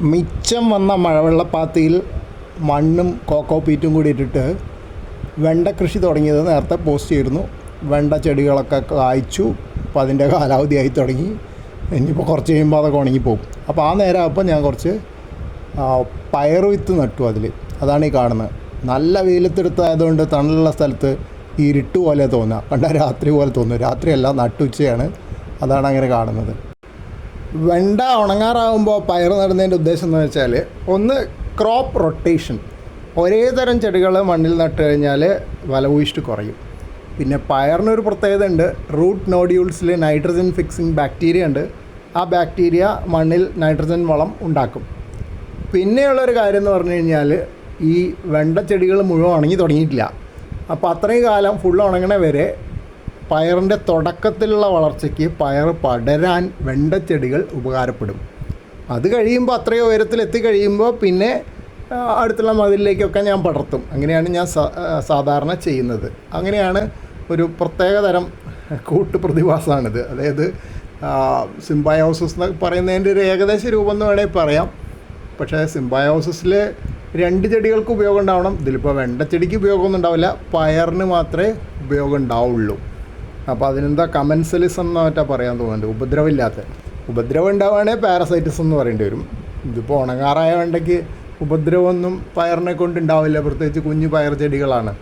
മിച്ചം വന്ന മഴവെള്ളപ്പാത്തിയിൽ മണ്ണും കോക്കോ പീറ്റും കൂടി ഇട്ടിട്ട് വെണ്ട കൃഷി തുടങ്ങിയത് നേരത്തെ പോസ്റ്റ് ചെയ്തിരുന്നു. വെണ്ട ചെടികളൊക്കെ കായ്ച്ചു. അപ്പോൾ അതിന്റെ കാലാവധി ആയി തുടങ്ങി. ഇനിയിപ്പോൾ കുറച്ച് കഴിയുമ്പോൾ അതൊക്കെ ഉണങ്ങിപ്പോകും അപ്പോൾ ആ നേരം അപ്പോൾ ഞാൻ കുറച്ച് പയർ വിത്ത് നട്ടു അതിൽ അതാണ് ഈ കാണുന്നത്. നല്ല വെയിലത്തെടുത്തായതുകൊണ്ട് തണലുള്ള സ്ഥലത്ത് ഇരുട്ട് പോലെ തോന്നുക കണ്ട രാത്രി പോലെ തോന്നുന്നു രാത്രിയല്ല നട്ടുച്ചയാണ്. അതാണ് അങ്ങനെ കാണുന്നത്. വെണ്ട ഉണങ്ങാറാവുമ്പോൾ പയർ നടുന്നതിന്റെ ഉദ്ദേശം എന്ന് വെച്ചാൽ ഒന്ന് ക്രോപ്പ് റൊട്ടേഷൻ ഒരേ തരം ചെടികൾ മണ്ണിൽ നട്ട് കഴിഞ്ഞാൽ വലഭൂയിഷ്ട് കുറയും. പിന്നെ പയറിനൊരു പ്രത്യേകത ഉണ്ട്. റൂട്ട് നോഡ്യൂൾസിൽ നൈട്രജൻ ഫിക്സിങ് ബാക്ടീരിയ ഉണ്ട്. ആ ബാക്ടീരിയ മണ്ണിൽ നൈട്രജൻ വളം ഉണ്ടാക്കും. പിന്നെയുള്ളൊരു കാര്യം എന്ന് പറഞ്ഞു കഴിഞ്ഞാൽ ഈ വെണ്ട ചെടികൾ മുഴുവൻ ഉണങ്ങി തുടങ്ങിയിട്ടില്ല. അപ്പോൾ അത്രയും കാലം ഫുൾ ഉണങ്ങണ വരെ പയറിന്റെ തുടക്കത്തിലുള്ള വളർച്ചയ്ക്ക് പയർ പടരാൻ വെണ്ടച്ചെടികൾ ഉപകാരപ്പെടും. അത് കഴിയുമ്പോൾ അത്രയും ഉയരത്തിൽ എത്തിക്കഴിയുമ്പോൾ പിന്നെ ആ, അടുത്തുള്ള മതിലിലേക്കൊക്കെ ഞാൻ പടർത്തും. അങ്ങനെയാണ് ഞാൻ സാധാരണ ചെയ്യുന്നത്. അങ്ങനെയാണ് ഒരു പ്രത്യേക തരം കൂട്ടുപ്രതിഭാസമാണിത്. അതായത് സിംബയോസിസ് എന്ന് പറയുന്നതിന്റെ ഒരു ഏകദേശ രൂപം എന്ന് വേണമെങ്കിൽ പറയാം. പക്ഷേ സിംബയോസിസിൽ രണ്ട് ചെടികൾക്ക് ഉപയോഗം ഉണ്ടാവണം. ഇതിലിപ്പോൾ വെണ്ടച്ചെടിക്ക് ഉപയോഗമൊന്നും ഉണ്ടാവില്ല. പയറിന് മാത്രമേ ഉപയോഗം ഉണ്ടാവുള്ളൂ. അപ്പോൾ അതിനെന്താ കമൻസലിസം എന്ന് മറ്റാ പറയാൻ തോന്നുന്നുണ്ട്. ഉപദ്രവമില്ലാത്ത. ഉപദ്രവം ഉണ്ടാവുകയാണെങ്കിൽ പാരസൈറ്റിസം എന്ന് പറയേണ്ടി വരും. ഇതിപ്പോൾ ഉണങ്ങാറായ വേണ്ടെങ്കിൽ ഉപദ്രവമൊന്നും പയറിനെ കൊണ്ട് ഉണ്ടാവില്ല. പ്രത്യേകിച്ച് കുഞ്ഞു പയർ ചെടികളാണ്.